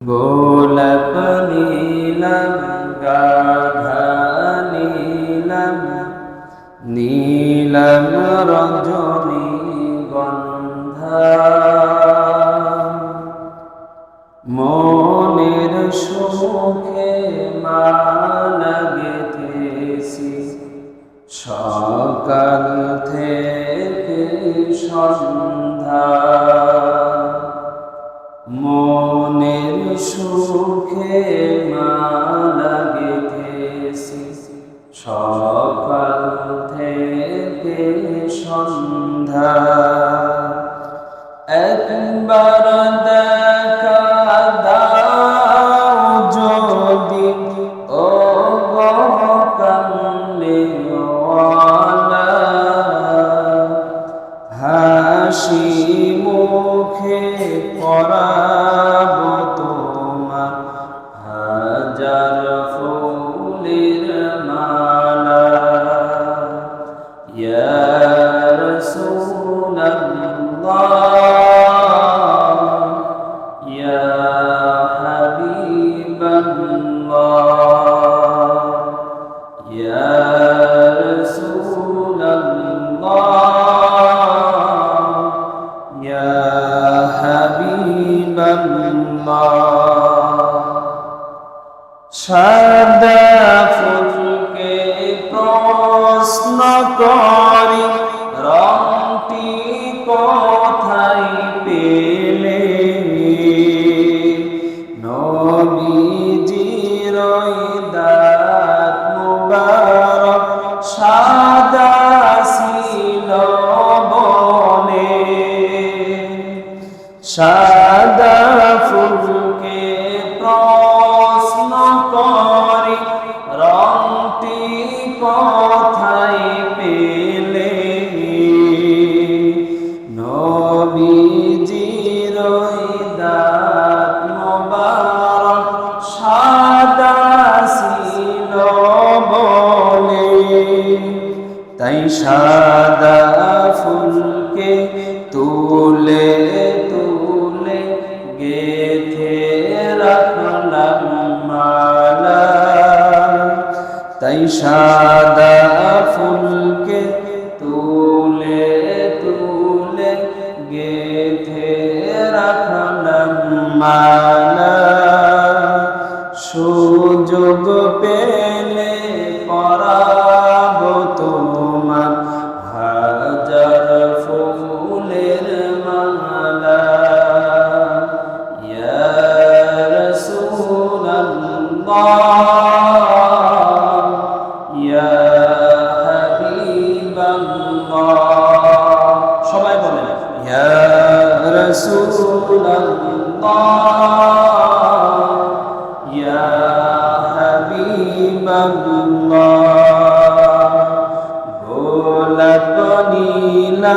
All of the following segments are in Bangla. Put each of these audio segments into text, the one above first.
গোলাপ নীলম গাধা নীলম নীলম রজনী মনের সুখে মানগেতেছি সকাল থেকে সন্ধ্যা। সকাল থেকে সন্ধ্যা। একবার প্রশ্ন করি রংটি কোথায় পেলে? নবীজি রই সাদা ফুলকে তুলে তুলে গেথে রাখলাম মালা। সুযোগ পেলে পরাবো তোমার رسول الله يا حبيب الله গোলাপ নীলা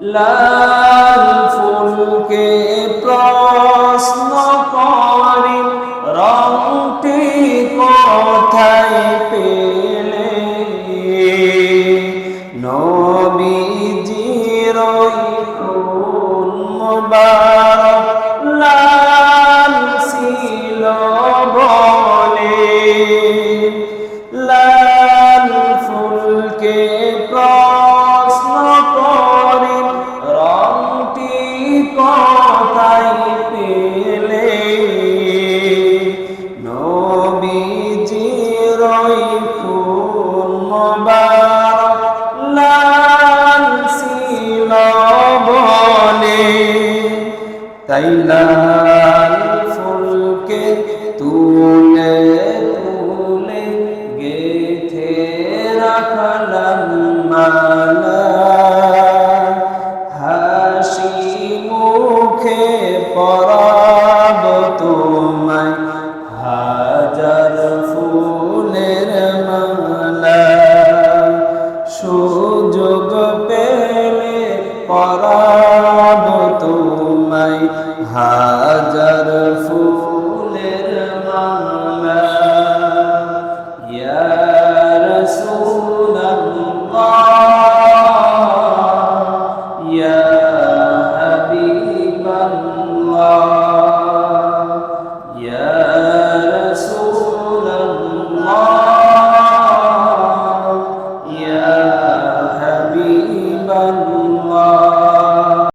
লাল ফুলকে প্রশ্ন করি রংটি কোথায় পেলে? তাই লাল ফুলকে তুমি